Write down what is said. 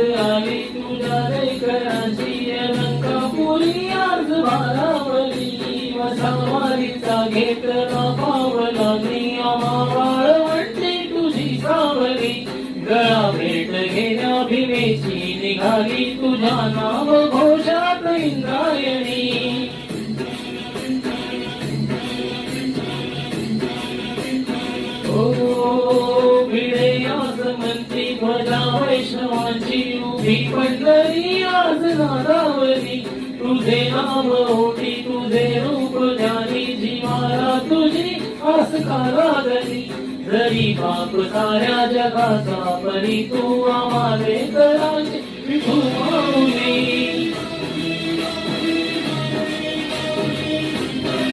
आली तुझ्या दैकराची अनंतपुरी आज भारावली. वसावारीचा घेतला पावला मी तुझी सावली. गळा भेट घेण्या भीमेची निघाली तुझा नाव घोषात इंद्राय आज भजा ध्वजा वैष्णवांची उभी पंढरी आज नादावली. तुझे नाम होती तुझे रूप जानी जीवाला तुझी आस कारागली जरी बाप साऱ्या जगाचा परी तू आम्हाले